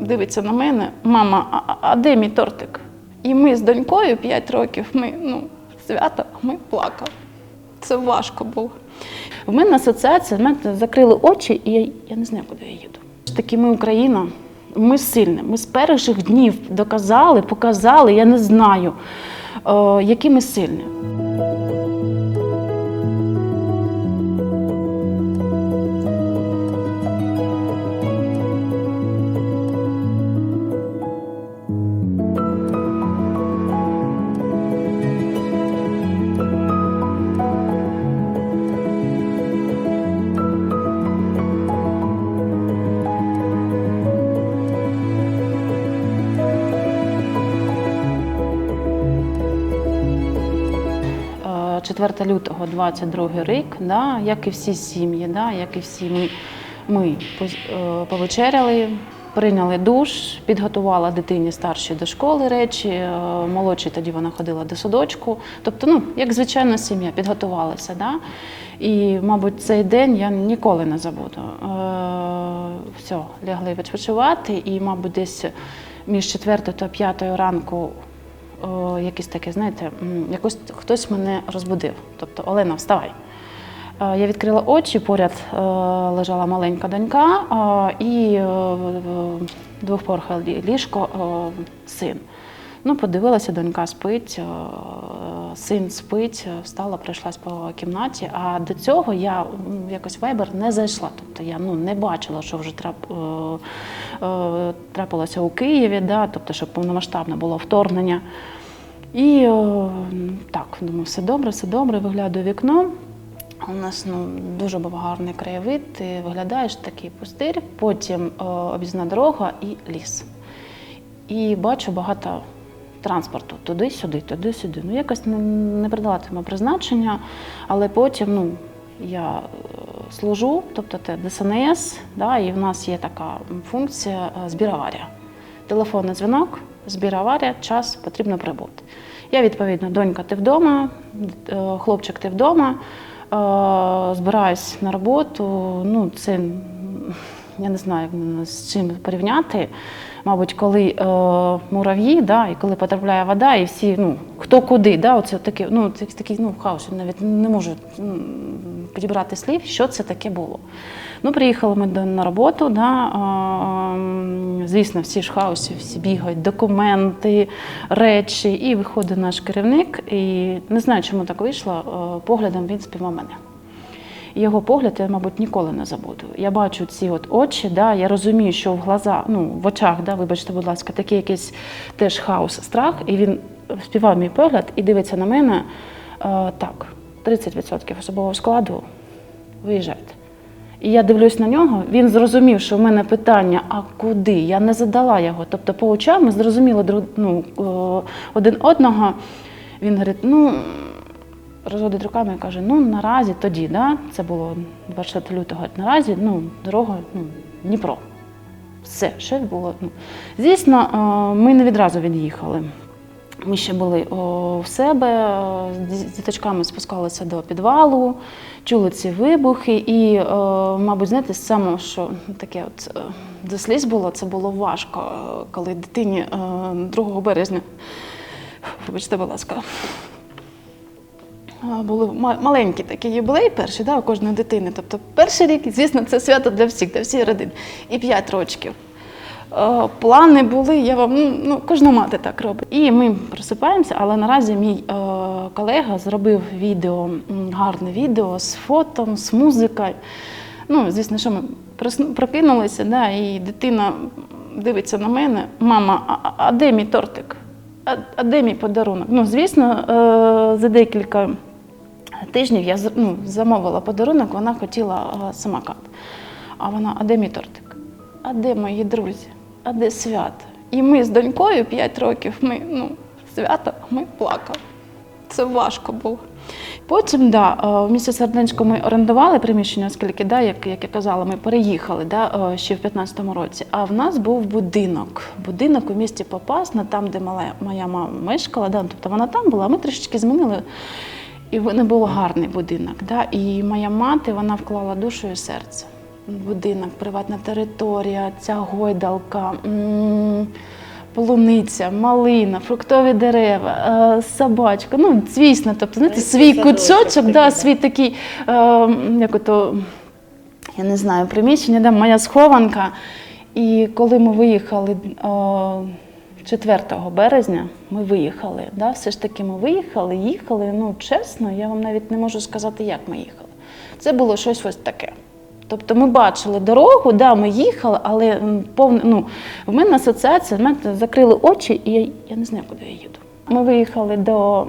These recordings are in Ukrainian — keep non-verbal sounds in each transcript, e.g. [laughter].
Дивиться на мене, мама, а, де мій тортик? І ми з донькою 5 років, ми ну, свято, ми плакали. Це важко було. В мене асоціація, знаєте, закрили очі, і я, я не знаю, куди я їду. Таки, ми Україна, ми сильні. Ми з перших днів доказали, показали, я не знаю, е, які ми сильні. Е, 4 лютого 22 рік, да, як і всі сім'ї, да, як і всі ми, ми е, повечеряли, прийняли душ, підготувала дитині старшій до школи речі, е, молодшій тоді вона ходила до садочку. Тобто, ну, як звичайна сім'я, підготувалася. Да? І, мабуть, цей день я ніколи не забуду. Е, все, лягли відпочивати, і, мабуть, десь між 4 та 5 ранку о, якесь таке, знаєте, якось хтось мене розбудив. Тобто, Олена, вставай. Е, Я відкрила очі, поряд е, лежала маленька донька е, і двохпорхове ліжко син. Ну, подивилася, донька спить, син спить, е, встала, пройшлась по кімнаті. А до цього я якось в Viber не зайшла. Тобто я ну, не бачила, що вже трап, е, е, трапилося у Києві, да? тобто, щоб повномасштабне було вторгнення. І е, так, думаю, все добре, все добре, виглядаю вікно. У нас ну, дуже був гарний краєвид, ти виглядаєш такий пустир, потім об'їзна дорога і ліс. І бачу багато транспорту туди-сюди, туди-сюди. Ну, якось не, тому призначення, але потім ну, я е, служу, тобто це ДСНС, да, і в нас є така функція е, збір аварія. Телефонний дзвінок, збір аварія, час потрібно прибути. Я відповідно, донька, ти вдома, е, хлопчик, ти вдома, збираюсь на роботу. Ну, це я не знаю, з чим порівняти. Мабуть, коли е, мурав'ї, да, і коли потрапляє вода, і всі, ну, хто куди, да, оце таке, ну, це такий ну, хаос, навіть не можу підібрати слів, що це таке було. Ну, приїхали ми на роботу, да, е, звісно, всі ж хаосі, всі бігають, документи, речі, і виходить наш керівник, і не знаю, чому так вийшло, е, поглядом він спіймав мене. Його погляд я, мабуть, ніколи не забуду. Я бачу ці от очі, да, я розумію, що в глаза, ну, в очах, да, вибачте, будь ласка, такий якийсь теж хаос, страх, і він співав мій погляд і дивиться на мене. Е, так, 30% особового складу виїжджайте. І я дивлюсь на нього, він зрозумів, що в мене питання, а куди? Я не задала його. Тобто по очам ми зрозуміли ну, е, один одного. Він говорить, ну, розводить руками і каже: ну наразі тоді, да, це було 24 лютого, наразі ну, дорога ну, Дніпро. Все, ще було. Ну. Звісно, е, ми не відразу від'їхали. Ми ще були в себе, е, з діточками спускалися до підвалу, чули ці вибухи. І, е, мабуть, знаєте, саме, що таке от до сліз було, це було важко, коли дитині е, 2 березня, вибачте, будь ласка, були ма- маленькі такі юбілей перші, да, у кожної дитини. Тобто перший рік, звісно, це свято для всіх, для всієї родини. І 5 років. Е, Плани були, я вам, ну, ну, кожна мати так робить. І ми просипаємося, але наразі мій е, колега зробив відео, гарне відео з фото, з музикою. Ну, звісно, що ми прокинулися, да, і дитина дивиться на мене: мама, а, а де мій тортик? А, а де мій подарунок? Ну, звісно, е, за декілька тижнів я ну, замовила подарунок, вона хотіла е, самокат. А вона, а де мій тортик? А де мої друзі? А де свято? І ми з донькою 5 років, ми, ну, свято, ми плакали. Це важко було. Потім, да, е, в місті Серденську ми орендували приміщення, оскільки, да, як, як я казала, ми переїхали да, е, ще в 15-му році. А в нас був будинок. Будинок у місті Попасна, там, де моя мама мешкала. Да, тобто вона там була, а ми трішечки змінили. І не був гарний будинок. Да? І моя мати вона вклала душу і серце. Будинок, приватна територія, ця гойдалка, полуниця, малина, фруктові дерева, е, собачка. Ну, звісно, тобто, знаєте, свій куточок, да, да. свій такий, е, як ото, я не знаю, приміщення, де моя схованка. І коли ми виїхали е, 4 березня, ми виїхали. Да? Все ж таки ми виїхали, їхали. Ну, чесно, я вам навіть не можу сказати, як ми їхали. Це було щось ось таке. Тобто ми бачили дорогу, да, ми їхали, але повне, ну, в мене асоціація, знаєте, закрили очі, і я, я не знаю, куди я їду. Ми виїхали до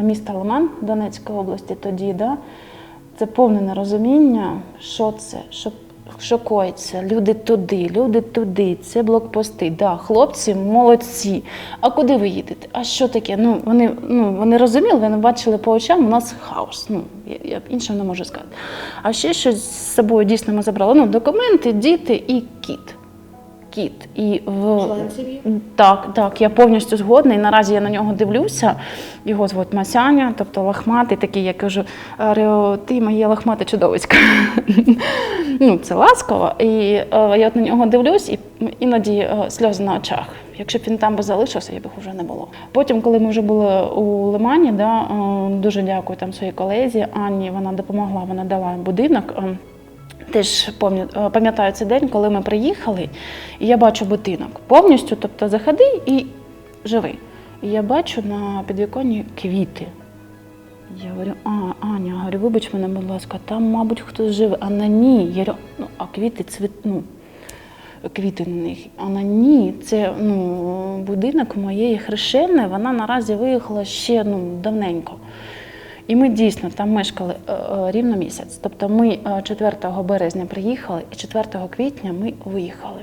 міста Лиман Донецької області тоді, да? це повне нерозуміння, що це, що, що коїться. Люди туди, люди туди, це блокпости. Да, хлопці молодці. А куди ви їдете? А що таке? Ну, вони, ну, вони розуміли, вони бачили по очам, у нас хаос. Ну, я, я іншого не можу сказати. А ще щось з собою дійсно ми забрали. Ну, документи, діти і кіт. Кіт. І в... Так, так, я повністю згодна. І наразі я на нього дивлюся. Його звуть Масяня, тобто лахматий такий, я кажу, ти моє лахмате чудовисько. [laughs] ну, це ласково. І е, я от на нього дивлюсь, і іноді е, сльози на очах. Якщо б він там би залишився, я б їх вже не було. Потім, коли ми вже були у Лимані, да, е, дуже дякую там своїй колезі Анні. Вона допомогла, вона дала будинок. е, Теж е, пам'ятаю цей день, коли ми приїхали, і я бачу будинок повністю, тобто заходи і живи. І я бачу на підвіконні квіти. Я говорю, а, Аня, говорю, вибач мене, будь ласка, там, мабуть, хтось живе. А на ні. Я говорю, ну, а квіти цвіт, ну, квіти на них. А на ні, це ну, будинок моєї хрещеної, вона наразі виїхала ще ну, давненько. І ми дійсно там мешкали е, е, рівно місяць. Тобто ми е, 4 березня приїхали, і 4 квітня ми виїхали.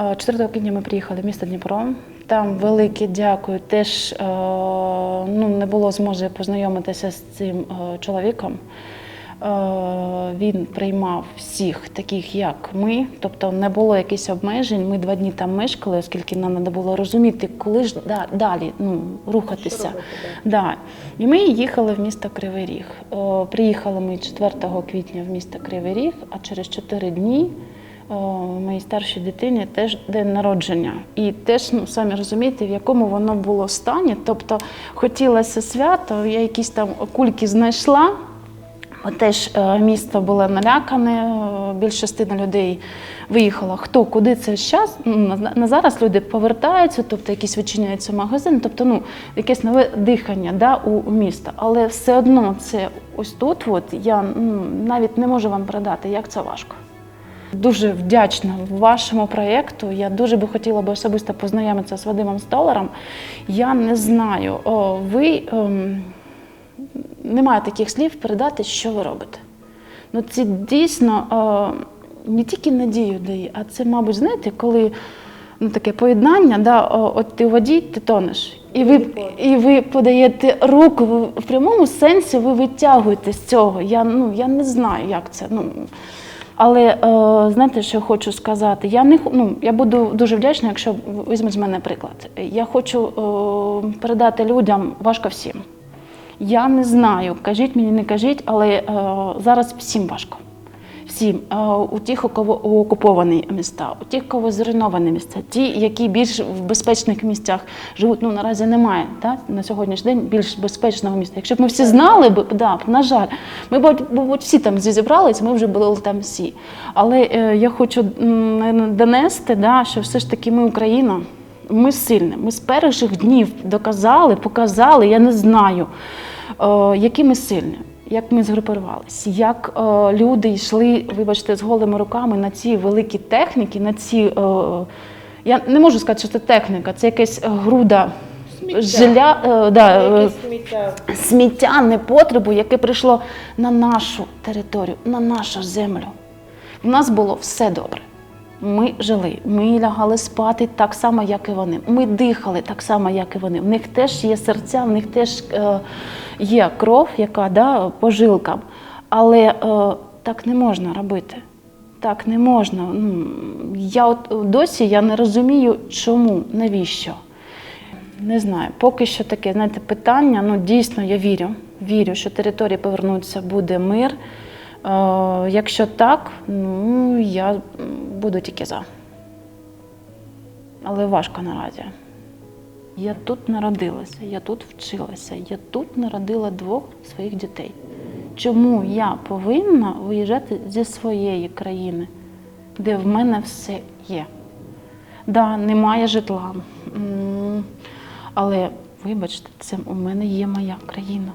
Е, 4 квітня ми приїхали в місто Дніпро. Там велике дякую. Теж е, ну, не було змоги познайомитися з цим е, чоловіком. Е, Він приймав всіх таких, як ми, тобто не було якихось обмежень. Ми два дні там мешкали, оскільки нам треба було розуміти, коли ж да- далі ну, рухатися. Робити, Да. І ми їхали в місто Кривий Ріг. Е, Приїхали ми 4 квітня в місто Кривий Ріг, а через 4 дні е, моїй старшій дитині теж день народження. І теж, ну, самі розумієте, в якому воно було стані. Тобто хотілося свято, я якісь там кульки знайшла. Теж е, місто було налякане, е, більш частина людей виїхала. Хто куди це час? Ну, на, зараз люди повертаються, тобто якісь відчиняються магазини, тобто ну, якесь нове дихання да, у, місто. Але все одно це ось тут, от, я ну, навіть не можу вам передати, як це важко. Дуже вдячна вашому проєкту. Я дуже би хотіла би особисто познайомитися з Вадимом Столаром. Я не знаю, ви ем, немає таких слів передати, що ви робите. Ну, це дійсно е, не тільки надію дає, а це, мабуть, знаєте, коли ну, таке поєднання, да, о, от ти у воді, ти тонеш. І ви, і ви подаєте руку, ви, в прямому сенсі ви витягуєте з цього. Я, ну, я не знаю, як це. Ну, але е, знаєте, що я хочу сказати? Я не ну, я буду дуже вдячна, якщо ви візьмете з мене приклад. Я хочу е, передати людям важко всім. Я не знаю, кажіть мені, не кажіть, але е, зараз всім важко. Всім. Е, у тих, у кого окуповані міста, у тих, у кого зруйновані місця, ті, які більш в безпечних місцях живуть, ну наразі немає да, на сьогоднішній день більш безпечного міста. Якщо б ми всі знали б, да, на жаль, ми б, мабуть, всі там зібрались, ми вже були там всі. Але е, я хочу м, донести, да, що все ж таки ми Україна. Ми сильні. Ми з перших днів доказали, показали, я не знаю, е, які ми сильні, як ми згрупувалися, як е, люди йшли, вибачте, з голими руками на ці великі техніки, на ці. Е, я не можу сказати, що це техніка, це якась груда Сміття. жиля, да, сміття. сміття, непотребу, яке прийшло на нашу територію, на нашу землю. У нас було все добре. Ми жили, ми лягали спати так само, як і вони. Ми дихали так само, як і вони. В них теж є серця, в них теж е, є кров, яка да, по жилкам. Але е, так не можна робити. Так не можна. Ну, Я от досі я не розумію, чому, навіщо. Не знаю, поки що таке, знаєте, питання. Ну дійсно я вірю. вірю, що території повернуться, буде мир. Е, якщо так, ну я буду тільки за. Але важко наразі. Я тут народилася, я тут вчилася, я тут народила двох своїх дітей. Чому я повинна виїжджати зі своєї країни, де в мене все є? Да, немає житла. Але вибачте, це у мене є моя країна.